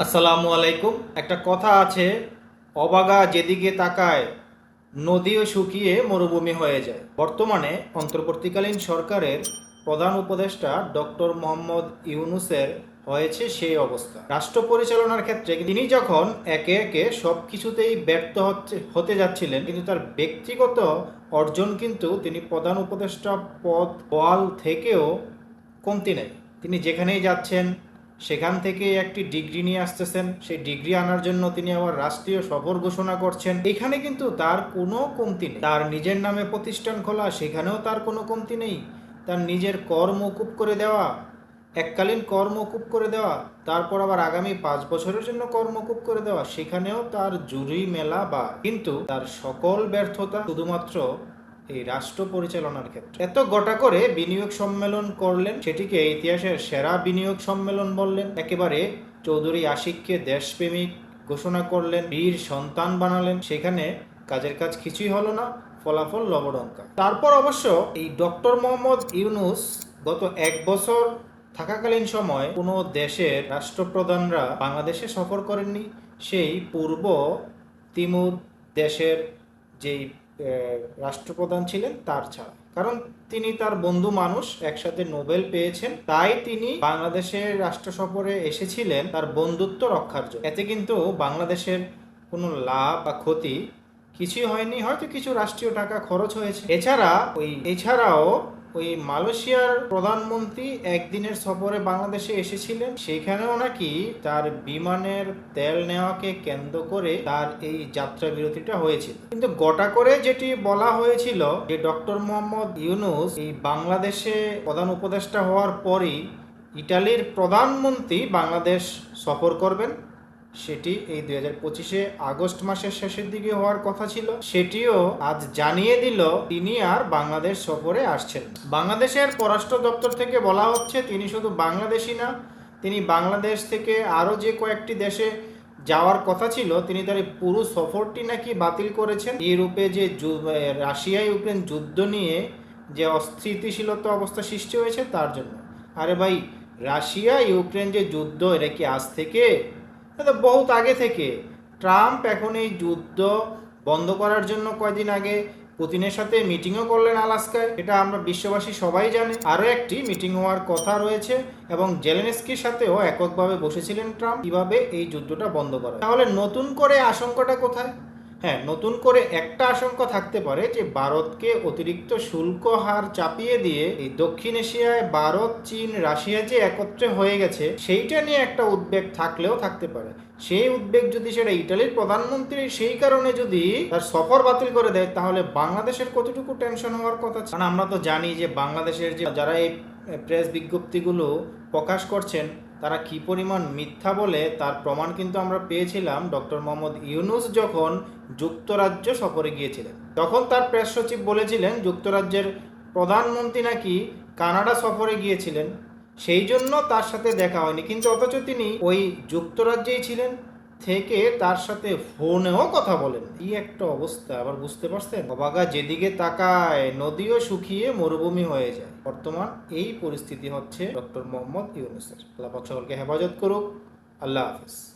আসসালামু আলাইকুম। একটা কথা আছে, অবাগা যেদিকে তাকায়, নদীও শুকিয়ে মরুভূমি হয়ে যায়। বর্তমানে অন্তর্বর্তীকালীন সরকারের প্রধান উপদেষ্টা ডক্টর মোহাম্মদ ইউনুসের হয়েছে সেই অবস্থা। রাষ্ট্র পরিচালনার ক্ষেত্রে তিনি যখন একে একে সব কিছুতেই ব্যর্থ হচ্ছে, হতে যাচ্ছিলেন, কিন্তু তার ব্যক্তিগত অর্জন কিন্তু তিনি প্রধান উপদেষ্টা পদ বল থেকেও কমতি নেই। তিনি যেখানেই যাচ্ছেন সেখান থেকে একটি ডিগ্রি নিয়ে আসতেছেন। সেই ডিগ্রি আনার জন্য তিনি আবার রাষ্ট্রীয় সফর ঘোষণা করছেন। এখানে কিন্তু তার কোনো কমতি নেই। তার নিজের নামে প্রতিষ্ঠান খোলা, সেখানেও তার কোনো কমতি নেই। তার নিজের কর মকুব করে দেওয়া, এককালীন কর মকুব করে দেওয়া, তারপর আবার আগামী পাঁচ বছরের জন্য কর মকুব করে দেওয়া, সেখানেও তার জুরি মেলা বা। কিন্তু তার সকল ব্যর্থতা শুধুমাত্র এই রাষ্ট্র পরিচালনার ক্ষেত্রে। এত গোটা করে বিনিয়োগ সম্মেলন করলেন, সেটিকে ইতিহাসের সেরা বিনিয়োগ সম্মেলন বললেন। একেবারে চৌধুরী আশিককে দেশপ্রেমিক ঘোষণা করলেন, বীর সন্তান বানালেন। সেখানে কাজের কাজ কিছুই হলো না, ফলাফল লবডঙ্কা তারপর অবশ্য এই ডক্টর মোহাম্মদ ইউনুস গত এক বছর থাকাকালীন সময় কোনো দেশের রাষ্ট্রপ্রধানরা বাংলাদেশে সফর করেননি। সেই পূর্ব তিমুর দেশের যেই রাষ্ট্রপ্রধান ছিলেন তার ছাড়া। কারণ তিনি তার বন্ধু মানুষ, একসাথে নোবেল পেয়েছেন। তাই তিনি বাংলাদেশের রাষ্ট্র সফরে এসেছিলেন তার বন্ধুত্ব রক্ষার জন্য। এতে কিন্তু বাংলাদেশের কোনো লাভ বা ক্ষতি কিছুই হয়নি। হয়তো কিছু রাষ্ট্রীয় টাকা খরচ হয়েছে। এছাড়া ওই, এছাড়াও ওই মালয়েশিয়ার প্রধানমন্ত্রী একদিনের সফরে বাংলাদেশে এসেছিলেন। সেখানেও নাকি তার বিমানের তেল নেওয়াকে কেন্দ্র করে তার এই যাত্রা বিরতিটা হয়েছিল। কিন্তু গোটা করে যেটি বলা হয়েছিল যে ডক্টর মোহাম্মদ ইউনুস এই বাংলাদেশে প্রধান উপদেষ্টা হওয়ার পরই ইটালির প্রধানমন্ত্রী বাংলাদেশ সফর করবেন। সেটি এই দুই হাজার পঁচিশে আগস্ট মাসের শেষের দিকে হওয়ার কথা ছিল। সেটিও আজ জানিয়ে দিল, তিনি আর বাংলাদেশ সফরে আসছেন বাংলাদেশের পররাষ্ট্র দপ্তর থেকে বলা হচ্ছে, তিনি শুধু বাংলাদেশি না, তিনি বাংলাদেশ থেকে আরও যে কয়েকটি দেশে যাওয়ার কথা ছিল, তিনি তার পুরো সফরটি নাকি বাতিল করেছেন। ইউরোপে যে রাশিয়া ইউক্রেন যুদ্ধ নিয়ে যে অস্থিতিশীলতা অবস্থা সৃষ্টি হয়েছে, তার জন্য। আরে ভাই, রাশিয়া ইউক্রেন যে যুদ্ধ, এটা কি আজ থেকে বহুত আগে থেকে। ট্রাম্প এখন এই যুদ্ধ বন্ধ করার জন্য কয়দিন আগে পুতিনের সাথে মিটিংও করলেন আলাস্কায়। এটা আমরা বিশ্ববাসী সবাই জানি। আরও একটি মিটিং হওয়ার কথা রয়েছে এবং জেলেনস্কির সাথেও এককভাবে বসেছিলেন ট্রাম্প। কীভাবে এই যুদ্ধটা বন্ধ করে তাহলে নতুন করে আশঙ্কাটা কোথায়? হ্যাঁ নতুন করে একটা আশঙ্কা থাকতে পারে যে ভারতকে অতিরিক্ত শুল্ক হার চাপিয়ে দিয়ে এই দক্ষিণ এশিয়ায় ভারত, চীন, রাশিয়া যে একত্রে হয়ে গেছে, সেইটা নিয়ে একটা উদ্বেগ থাকলেও থাকতে পারে। সেই উদ্বেগ যদি সেটা ইটালির প্রধানমন্ত্রী সেই কারণে যদি তার সফর বাতিল করে দেয়, তাহলে বাংলাদেশের কতটুকু টেনশন হওয়ার কথা কারণ আমরা তো জানি যে বাংলাদেশের যে যারা এই প্রেস বিজ্ঞপ্তিগুলো প্রকাশ করছেন তারা কি পরিমাণ মিথ্যা বলে তার প্রমাণ কিন্তু আমরা পেয়েছিলাম ডক্টর মোহাম্মদ ইউনুস যখন যুক্তরাজ্য সফরে গিয়েছিলেন। তখন তার প্রেস সচিব বলেছিলেন, যুক্তরাজ্যের প্রধানমন্ত্রী নাকি কানাডা সফরে গিয়েছিলেন? সেই জন্য তার সাথে দেখা হয়নি। কিন্তু অথচ তিনি ওই যুক্তরাজ্যেই ছিলেন। থেকে তার সাথে ফোনেও কথা বলেন। কি একটা অবস্থা, আবার বুঝতে পারছেন? অবাগা যেদিকে তাকায়, নদীও শুকিয়ে মরুভূমি হয়ে যায়। বর্তমান এই পরিস্থিতি হচ্ছে ডক্টর মোহাম্মদ ইউনুসের। আল্লাহ সকলকে হেফাজত করুক। আল্লাহ হাফিজ।